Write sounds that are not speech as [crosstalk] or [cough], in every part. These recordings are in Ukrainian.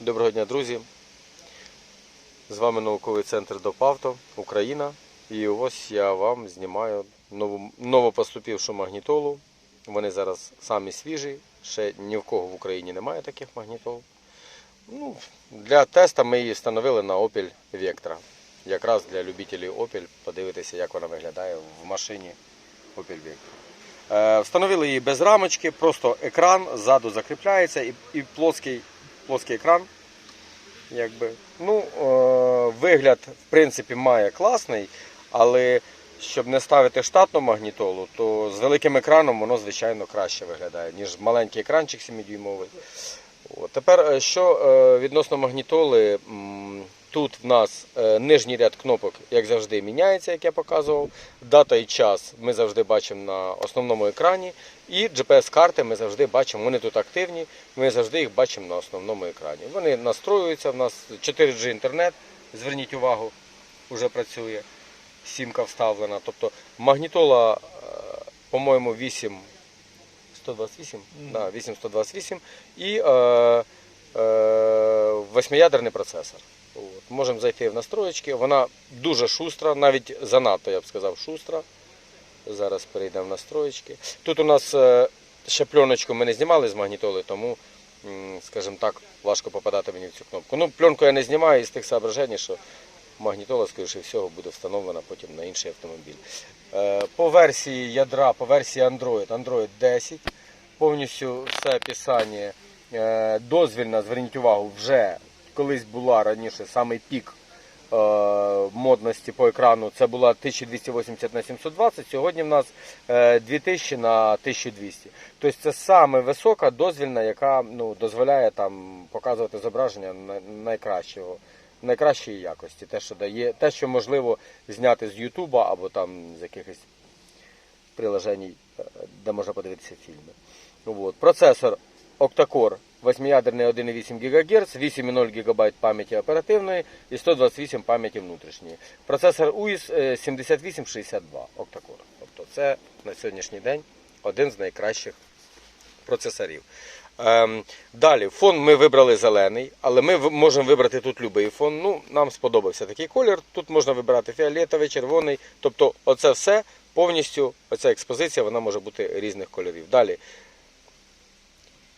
Доброго дня, друзі. З вами науковий центр ДОПАВТО, Україна. І ось я вам знімаю нову, новопоступівшу магнітолу. Вони зараз самі свіжі, ще ні в кого в Україні немає таких магнітол. Ну, для теста ми її встановили на Opel Vectra. Якраз для любителів Opel подивитися, як вона виглядає в машині Opel Vectra. Е, Встановили її без рамочки, просто екран ззаду закріпляється і, і плоский, плоский екран. Якби. Ну, е, вигляд, в принципі, має класний, але щоб не ставити штатну магнітолу, то з великим екраном воно, звичайно, краще виглядає, ніж маленький екранчик 7-дюймовий. Тепер, е, що е, відносно магнітоли, тут в нас е, нижній ряд кнопок, як завжди, міняється, як я показував. Дата і час ми завжди бачимо на основному екрані. І GPS-карти ми завжди бачимо, вони тут активні, ми завжди їх бачимо на основному екрані. Вони настроюються, в нас 4G інтернет, зверніть увагу, вже працює, сімка вставлена. Тобто магнітола, е, по-моєму, 8 128, да, 8128 і е, е, восьмиядерний процесор. Можемо зайти в настроєчки. Вона дуже шустра, навіть занадто, я б сказав, шустра. Зараз перейдемо в настроєчки. Тут у нас е, ще пленочку ми не знімали з магнітоли, тому, скажімо так, важко попадати мені в цю кнопку. Ну, пленку я не знімаю із тих соображень, що магнітола, скоріше всього, буде встановлена потім на інший автомобіль. Е, По версії ядра, по версії Android, Android 10, повністю все описання е, дозвільна, зверніть увагу, вже колись була раніше самий пік е, модності по екрану. Це була 1280 на 720, сьогодні в нас е, 2000 на 1200. Тобто це саме висока дозвільна, яка ну, дозволяє там показувати зображення найкращого. Найкращої якості, те, що дає, те, що можливо зняти з Ютуба або там з якихось приложень, е, де можна подивитися фільми. От. Процесор Octa-Core 8-ядерний 1,8 ГГц, 8,0 ГБ пам'яті оперативної і 128 пам'яті внутрішньої. Процесор UIS е, 7862 Octa-Core. Тобто це на сьогоднішній день один з найкращих процесорів. Ем, далі, фон ми вибрали зелений, але ми можемо вибрати тут будь-який фон. Ну, нам сподобався такий колір. Тут можна вибирати фіолетовий, червоний. Тобто, оце все повністю, оця експозиція, вона може бути різних кольорів. Далі,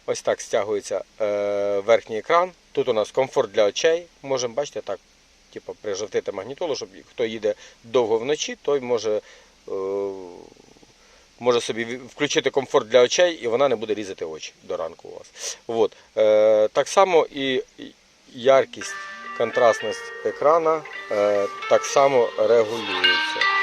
ось так стягується е, верхній екран. Тут у нас комфорт для очей. Можемо, бачите, так, типу, прижовтити магнітолу, щоб хто їде довго вночі, той може. Е, може собі включити комфорт для очей, і вона не буде різати очі до ранку у вас. От. Е, так само і яркість, контрастність екрана так само регулюється.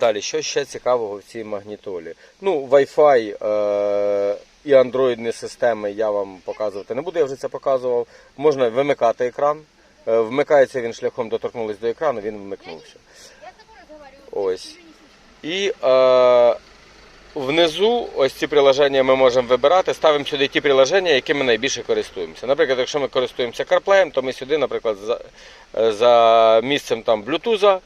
Далі, що ще цікавого в цій магнітолі? Ну, Wi-Fi е, і андроїдні системи я вам показувати не буду, я вже це показував. Можна вимикати екран. Е, вмикається він шляхом доторкнулись до екрану, він вмикнувся. Ось. І е, внизу ось ці приложення ми можемо вибирати. Ставимо сюди ті приложення, якими найбільше користуємося. Наприклад, якщо ми користуємося CarPlay, то ми сюди, наприклад, за, е, за місцем там Bluetooth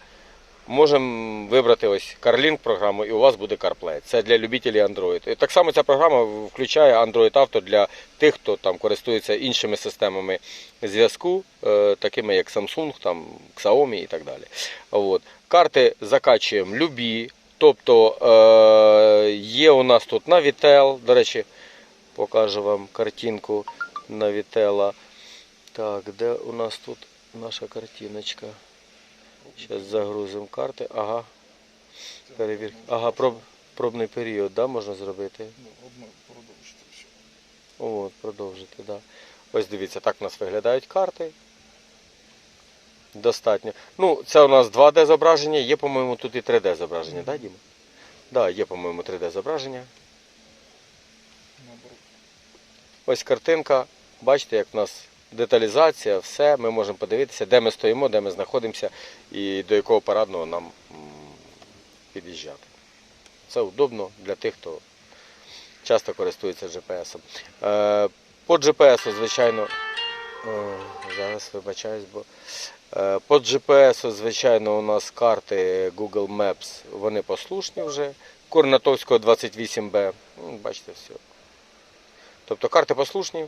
можемо вибрати ось CarLink програму, і у вас буде CarPlay. Це для любителів Android. І так само ця програма включає Android Auto для тих, хто там користується іншими системами зв'язку, е, такими як Samsung, там, Xiaomi і так далі. От. Карти закачуємо любі. Тобто е, є у нас тут Navitel, до речі, покажу вам картинку Navitel. Так, де у нас тут наша картиночка? Зараз загрузимо карти. Ага. Перевір. Ага, проб, пробний період, да, можна зробити? Ну, продовжити ще. От, продовжити, так. Да. Ось дивіться, так у нас виглядають карти. Достатньо. Ну, це у нас 2D зображення, є, по-моєму, тут і 3D зображення, так, Діма? Так, є, по-моєму, 3D зображення. Ось картинка. Бачите, як в нас деталізація, все. Ми можемо подивитися, де ми стоїмо, де ми знаходимося і до якого парадного нам під'їжджати. Це удобно для тих, хто часто користується GPS. Е, По GPS, звичайно, зараз вибачаюсь, бо е, по GPS, звичайно, у нас карти Google Maps, вони послушні вже. Корнатовського 28Б. Ну, Бачите, все. Тобто карти послушні,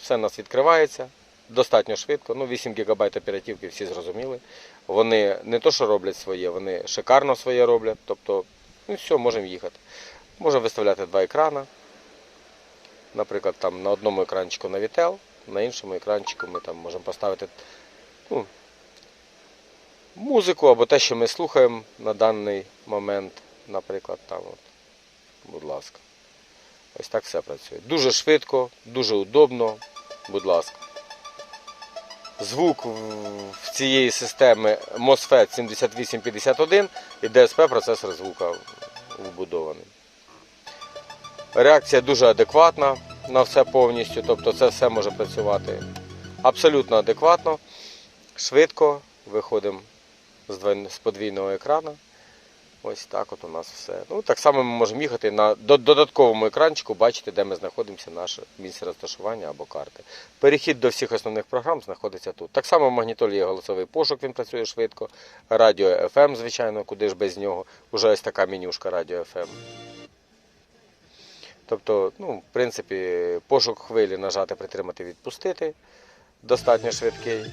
все у нас відкривається достатньо швидко. Ну, 8 ГБ оперативки всі зрозуміли. Вони не то, що роблять своє, вони шикарно своє роблять. Тобто, ну все, можемо їхати. Можемо виставляти два екрана. Наприклад, там на одному екранчику на Vitel, на іншому екранчику ми там можемо поставити ну, музику або те, що ми слухаємо на даний момент. Наприклад, там, от, будь ласка. Ось так все працює. Дуже швидко, дуже удобно, будь ласка. Звук в- цієї системи MOSFET 7851 і DSP процесор звука вбудований. Реакція дуже адекватна на все повністю, тобто це все може працювати абсолютно адекватно, швидко. Виходимо з подвійного екрану. Ось так от у нас все. Ну, так само ми можемо їхати на додатковому екранчику, бачити, де ми знаходимося, наше місце розташування або карти. Перехід до всіх основних програм знаходиться тут. Так само в магнітолі є голосовий пошук, він працює швидко. Радіо FM, звичайно, куди ж без нього. Уже ось така менюшка радіо FM. Тобто, ну, в принципі, пошук хвилі нажати, притримати, відпустити. Достатньо швидкий.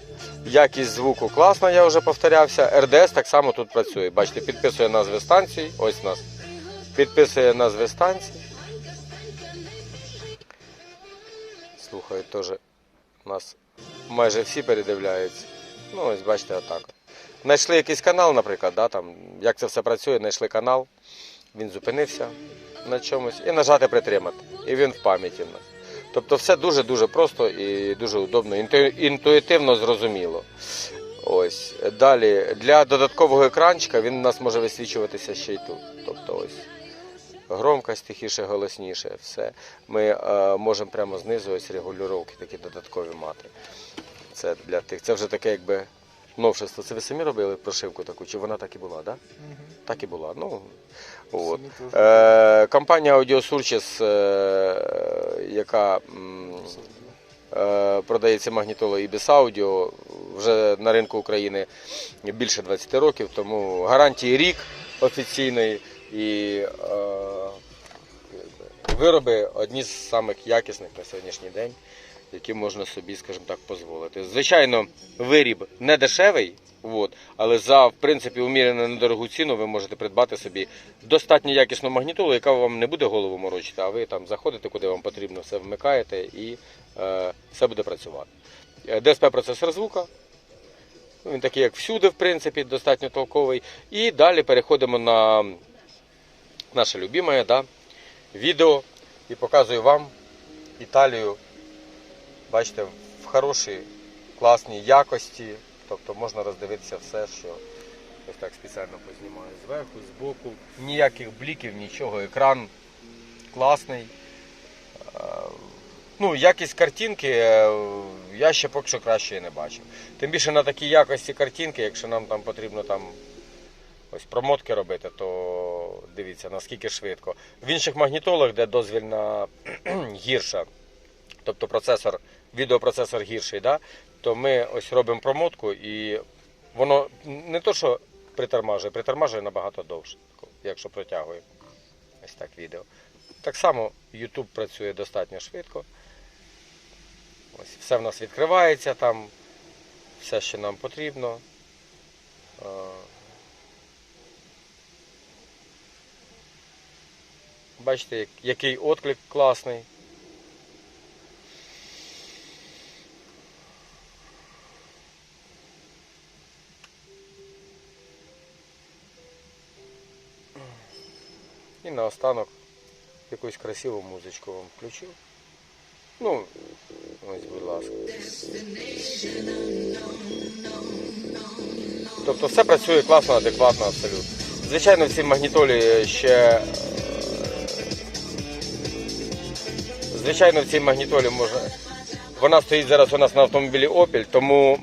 Якість звуку класна, я вже повторявся. РДС так само тут працює. Бачите, підписує назви станцій. Ось нас. Підписує назви станцій. Слухають теж. У нас майже всі передивляються. Ну, ось бачите, отак. от. Знайшли якийсь канал, наприклад, да, там, як це все працює, знайшли канал, він зупинився на чомусь і нажати притримати. І він в пам'яті в нас. Тобто все дуже-дуже просто і дуже удобно, інтуїтивно зрозуміло. Ось. Далі, для додаткового екранчика він у нас може висвічуватися ще й тут. Тобто ось громкость тихіше, голосніше, все. Ми е, можемо прямо знизу ось регулювання такі додаткові мати. Це для тих. Це вже таке якби новшество. Це ви самі робили прошивку таку, чи вона так і була? Да? Так і була. Ну, от. Е, компанія Audiosurchis, е, яка е, продає ці магнітоли Ibis Audio, вже на ринку України більше 20 років, тому гарантії рік офіційної і е, вироби одні з самих якісних на сьогоднішній день, які можна собі, скажімо так, дозволити. Звичайно, виріб не дешевий, от, але за в принципі умірено недорогу ціну ви можете придбати собі достатньо якісну магнітолу, яка вам не буде голову морочити, а ви там заходите, куди вам потрібно, все вмикаєте і е, все буде працювати. Е, DSP процесор звука. Він такий, як всюди, в принципі, достатньо толковий. І далі переходимо на наше любиме да, відео і показую вам Італію. Бачите, в хорошій, класній якості. Тобто можна роздивитися все, що ось так спеціально познімаю зверху, збоку. Ніяких бліків, нічого. Екран класний. Е, Ну, якість картинки е, я ще поки що краще не бачив. Тим більше на такій якості картинки, якщо нам там потрібно там ось промотки робити, то дивіться наскільки швидко. В інших магнітолах, де дозвільна [clears throat] гірша, тобто процесор, відеопроцесор гірший, да, то ми ось робимо промотку і воно не то, що притормажує, притормажує набагато довше, якщо протягує ось так відео. Так само YouTube працює достатньо швидко. Ось все в нас відкривається там, все, що нам потрібно. Е, Бачите, який отклик класний. І наостанок якусь красиву музичку вам включив. Ну, ось, будь ласка. Тобто все працює класно, адекватно, абсолютно. Звичайно, в цій магнітолі ще. е, Звичайно, в цій магнітолі можна. Вона стоїть зараз у нас на автомобілі Opel, тому.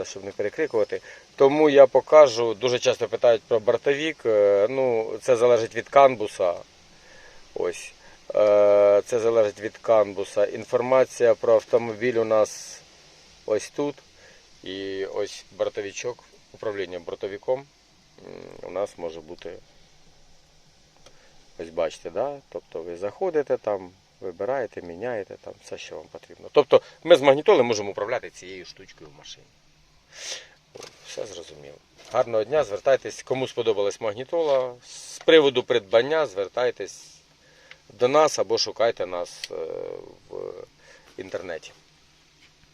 Зараз, щоб не перекрикувати. Тому я покажу, дуже часто питають про бортовік. е, Ну, це залежить від канбуса. Ось. Е, Це залежить від канбуса. Інформація про автомобіль у нас ось тут. І ось бортовичок, управління бортовиком м, у нас може бути Ось бачите, да? тобто ви заходите там, вибираєте, міняєте там все, що вам потрібно. Тобто ми з магнітоли можемо управляти цією штучкою в машині. Все зрозуміло. Гарного дня, звертайтесь, кому сподобалась магнітола. З приводу придбання звертайтесь до нас або шукайте нас е, в інтернеті.